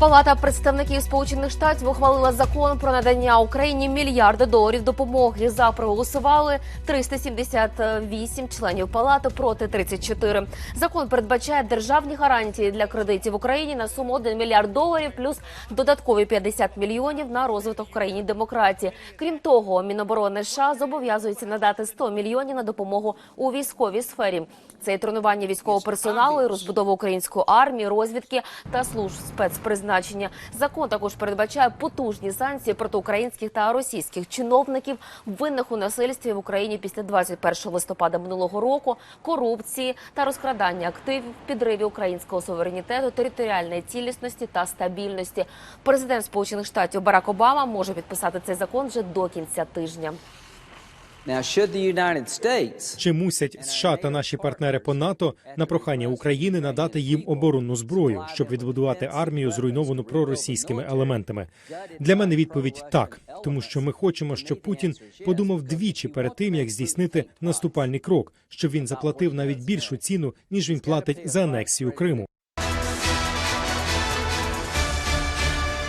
Палата представників Сполучених Штатів ухвалила закон про надання Україні мільярда доларів допомоги. За проголосували 378 членів палати проти 34. Закон передбачає державні гарантії для кредитів Україні на суму 1 мільярд доларів, плюс додаткові 50 мільйонів на розвиток в країні демократії. Крім того, Міноборони США зобов'язується надати 100 мільйонів на допомогу у військовій сфері. Це і тренування військового персоналу, і розбудова української армії, розвідки та служб спецпризначення. Закон також передбачає потужні санкції проти українських та російських чиновників, винних у насильстві в Україні після 21 листопада минулого року, корупції та розкрадання активів, підриві українського суверенітету, територіальної цілісності та стабільності. Президент Сполучених Штатів Барак Обама може підписати цей закон вже до кінця тижня. Чи мусять США та наші партнери по НАТО на прохання України надати їм оборонну зброю, щоб відбудувати армію, зруйновану проросійськими елементами? Для мене відповідь так, тому що ми хочемо, щоб Путін подумав двічі перед тим, як здійснити наступальний крок, щоб він заплатив навіть більшу ціну ніж він платить за анексію Криму.